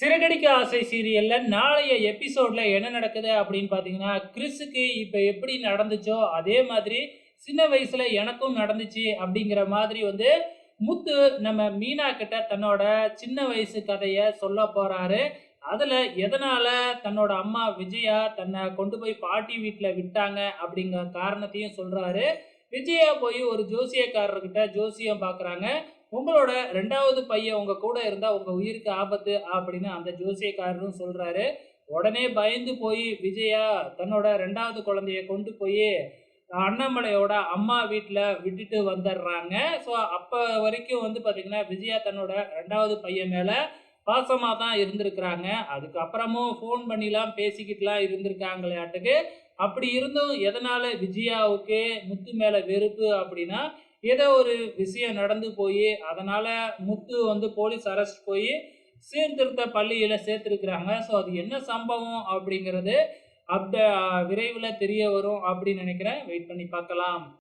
சிறகடிக்க ஆசை சீரியல்ல நாளைய எபிசோட்ல என்ன நடக்குது அப்படின்னு பாத்தீங்கன்னா கிறிஸுக்கு இப்ப எப்படி நடந்துச்சோ அதே மாதிரி சின்ன வயசுல எனக்கும் நடந்துச்சு அப்படிங்கிற மாதிரி வந்து முத்து நம்ம மீனா கிட்ட தன்னோட சின்ன வயசு கதைய சொல்ல போறாரு. அதுல எதனால தன்னோட அம்மா விஜயா தன்னை கொண்டு போய் பாட்டி வீட்டுல விட்டாங்க அப்படிங்கிற காரணத்தையும் சொல்றாரு. விஜயா போய் ஒரு ஜோசியக்காரர்கிட்ட ஜோசியம் பாக்குறாங்க. உங்களோட ரெண்டாவது பையன் உங்க கூட இருந்தா உங்க உயிருக்கு ஆபத்து அப்படின்னு அந்த ஜோசியக்காரரும் சொல்றாரு. உடனே பயந்து போய் விஜயா தன்னோட ரெண்டாவது குழந்தைய கொண்டு போய் அண்ணாமலையோட அம்மா வீட்டில் விட்டுட்டு வந்துடுறாங்க. ஸோ அப்போ வரைக்கும் வந்து பார்த்தீங்கன்னா விஜயா தன்னோட ரெண்டாவது பையன் மேலே பாசமாக தான் இருந்திருக்கிறாங்க. அதுக்கப்புறமும் ஃபோன் பண்ணிலாம் பேசிக்கிட்டுலாம் இருந்திருக்காங்களையாட்டுக்கு அப்படி இருந்தும் எதனால் விஜயாவுக்கு முத்து மேலே வெறுப்பு அப்படின்னா ஏதோ ஒரு விஷயம் நடந்து போய் அதனால் முத்து வந்து போலீஸ் அரெஸ்ட் போய் சீர்திருத்த பள்ளியில் சேர்த்துருக்குறாங்க. ஸோ அது என்ன சம்பவம் அப்படிங்கிறது அந்த விரைவில் தெரிய வரும் அப்படின்னு நினைக்கிறேன். வெயிட் பண்ணி பார்க்கலாம்.